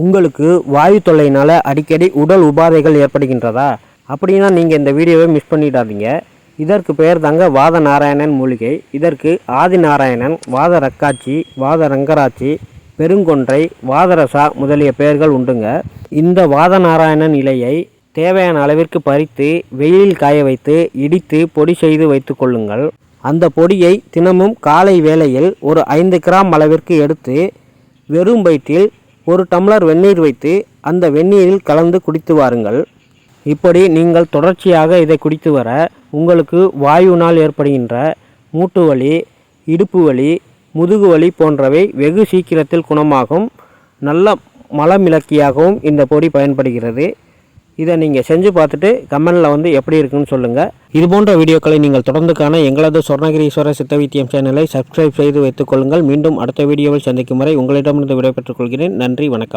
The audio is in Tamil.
உங்களுக்கு வாயு தொல்லையினால் அடிக்கடி உடல் உபாதைகள் ஏற்படுகின்றதா? அப்படின்னா நீங்கள் இந்த வீடியோவை மிஸ் பண்ணிடாதீங்க. இதற்கு பெயர் தாங்க வாத நாராயணன் மூலிகை. இதற்கு ஆதி நாராயணன் வாத ரக்காட்சி வாத ரங்கராட்சி பெருங்கொன்றை வாதரசா முதலிய பெயர்கள் உண்டுங்க. இந்த வாத நாராயணன் இலையை தேவையான அளவிற்கு பறித்து வெயிலில் காய வைத்து இடித்து பொடி செய்து வைத்து கொள்ளுங்கள். அந்த பொடியை தினமும் காலை வேளையில் ஒரு ஐந்து கிராம் அளவிற்கு எடுத்து வெறும் வயிற்றில் ஒரு டம்ளர் வெந்நீர் வைத்து அந்த வெந்நீரில் கலந்து குடித்து வாருங்கள். இப்படி நீங்கள் தொடர்ச்சியாக இதை குடித்து வர உங்களுக்கு வாயுவினால் ஏற்படுகின்ற மூட்டு வலி இடுப்பு வலி முதுகு வலி போன்றவை வெகு சீக்கிரத்தில் குணமாகும். நல்ல மலமிளக்கியாகவும் இந்த பொடி பயன்படுகிறது. இதை நீங்கள் செஞ்சு பார்த்துட்டு கமெண்டில் வந்து எப்படி இருக்குன்னு சொல்லுங்கள் இது போன்ற வீடியோக்களை நீங்கள் தொடர்ந்து காண எங்களது சொர்ணகிரீஸ்வரர் சித்த வைத்தியம் சேனலை சப்ஸ்கிரைப் செய்து வைத்துக் கொள்ளுங்கள். மீண்டும் அடுத்த வீடியோவில் சந்திக்கும் வரை உங்களிடமிருந்து விடைபெற்றுக் கொள்கிறேன். நன்றி வணக்கம்.